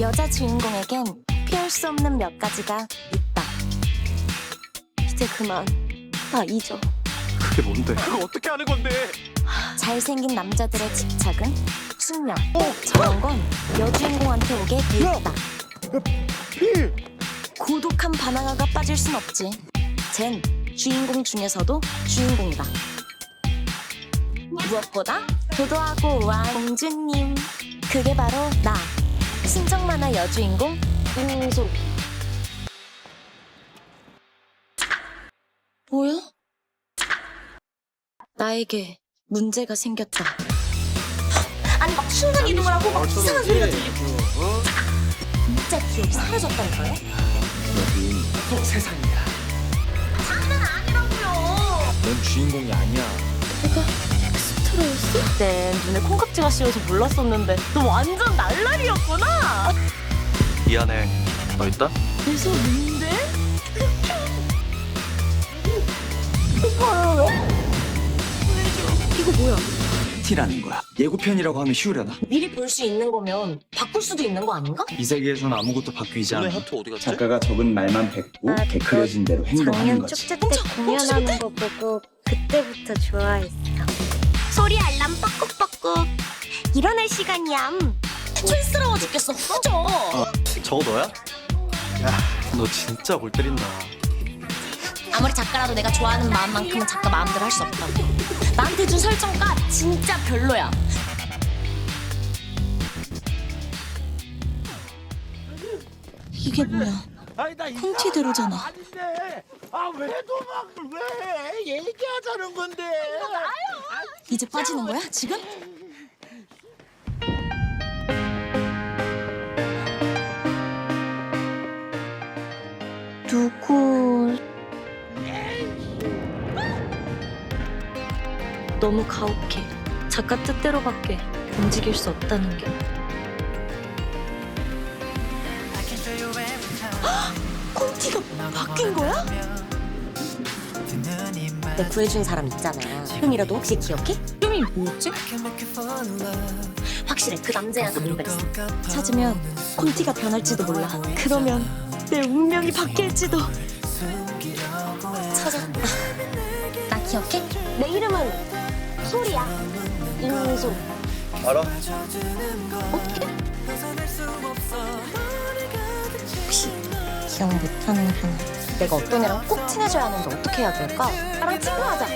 여자 주인공에겐 피할 수 없는 몇 가지가 있다. 이제 그만. 나 잊어. 그게 뭔데? 그걸 어떻게 하는 건데? 잘생긴 남자들의 집착은 숙명. 저런 건 여주인공한테 오게 돼 있다. 필! 고독한 바나나가 빠질 순 없지. 쟨 주인공 중에서도 주인공이다. 무엇보다 도도하고 우아한 공주님. 그게 바로 나. 순정 만화 여주인공 임소. 뭐야? 나에게 문제가 생겼다. 아니 막 순간 이동을 하고 막 이상한 소리가 들리고 진짜 기억이 사라졌다니까요? 또 세상이야. 장난 아니라고요. 넌 주인공이 아니야. 내가 엑스트라였어? 그때 눈에 콩깍지가 씌어서 몰랐었는데 너 완전 날라리였구나. 미안해. 너 있다? 그래서 뭔데? 이거 뭐야? T라는 거야. 예고편이라고 하면 쉬우려나? 미리 볼 수 있는 거면 바꿀 수도 있는 거 아닌가? 이 세계에선 아무것도 바뀌지 않아. 하트 어디 갔지? 작가가 적은 말만 뱉고 걔 그려진 대로 행동하는 작년 거지. 축제 때 공연하는 거 보고 그때부터 좋아했어. 소리 알람 뻐꾹뻐꾹 일어날 시간이야 촌스러워 죽겠어 후져 저거 너야? 야, 너 진짜 골 때린다. 아무리 작가라도 내가 좋아하는 마음만큼은 작가 마음대로 할 수 없다고 나한테 준 설정가 진짜 별로야 이게 뭐야 콘티대로잖아 아, 왜 도망을 왜? 얘기하자는 건데. 이제 빠지는 거야 지금? 누구 너무 가혹해. 작가 뜻대로밖에 움직일 수 없다는 게. 콘티가 바뀐 거야? 내 구해준 사람 있잖아. 형이라도 혹시 기억해? 형이 뭐였지? 확실해. 그 남자애한테 물어봤어 찾으면 콘티가 변할지도 몰라. 그러면 내 운명이 바뀔지도. 찾았다 나 기억해? 내 이름은 소리야. 임소 알아? 어떻게? 혹시 기억 못하는구나 내가 어떤 애랑 꼭 친해져야 하는데 어떻게 해야 될까? 나랑 친구하자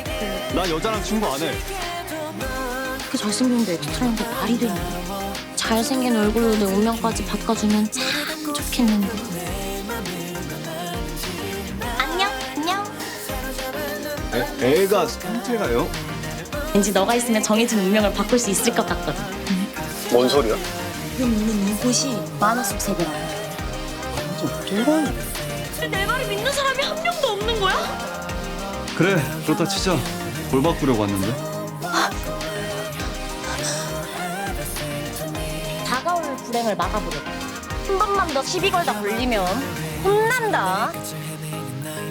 나 여자랑 친구 안 해. 그 잘생겼는데 엑스트라는 게 말이 되냐 잘생긴 얼굴로 내 운명까지 바꿔주면 참 좋겠는데 안녕 안녕 애, 애가 상태가요? 왠지 너가 있으면 정해진 운명을 바꿀 수 있을 것 같거든. 뭔 소리야? 지금 있는 이곳이 만화 속 세계라고 내 말을 믿는 사람이 한 명도 없는 거야? 그래, 그렇다 치자. 볼 바꾸려고 왔는데. 다가올 불행을 막아보려고. 한 번만 더 시비 걸다 걸리면 혼난다.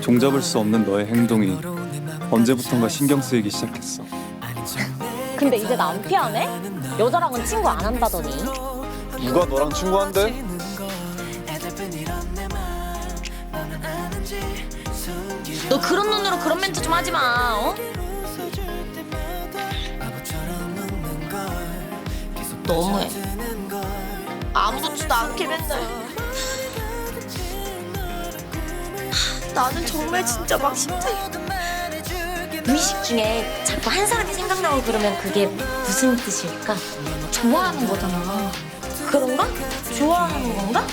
종잡을 수 없는 너의 행동이 언제부턴가 신경 쓰이기 시작했어. 근데 이제 나 안 피하네? 여자랑은 친구 안 한다더니. 누가 너랑 친구한데? 너 그런 눈으로 그런 멘트 좀 하지 마. 어? 너무해. 아무렇지도 않게 맨날. 나는 정말 진짜 막 심장이. 무의식 중에 자꾸 한 사람이 생각나고 그러면 그게 무슨 뜻일까? 좋아하는 거잖아. 그런가? 좋아하는 건가?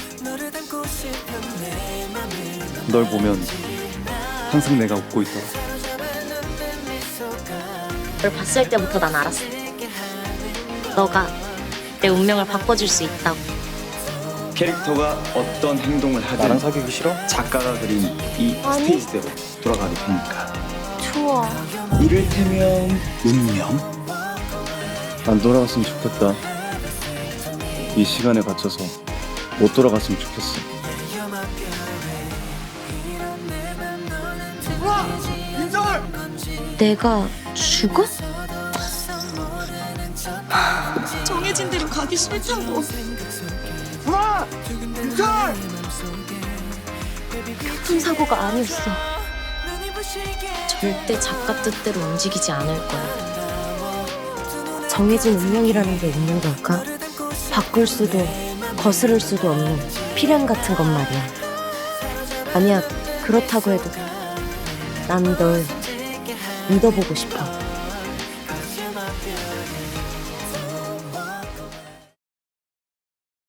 널 보면 항상 내가 웃고 있더라. 널 봤을 때부터 난 알았어. 너가 내 운명을 바꿔줄 수 있다고. 캐릭터가 어떤 행동을 하든 나랑 사귀기 싫어? 작가가 그린 이 아니. 스테이지대로 돌아가게 되니까. 좋아. 이를테면 운명? 안 돌아갔으면 좋겠다. 이 시간에 갇혀서 못 돌아갔으면 좋겠어. 내가 죽어? 정해진 대로 가기 싫다고 그만! 김철! 큰 사고가 아니었어. 절대 작가 뜻대로 움직이지 않을 거야. 정해진 운명이라는 게 있는 걸까? 바꿀 수도 거스를 수도 없는 필연 같은 것 말이야. 아니야, 그렇다고 해도 난 널 믿어보고 싶어.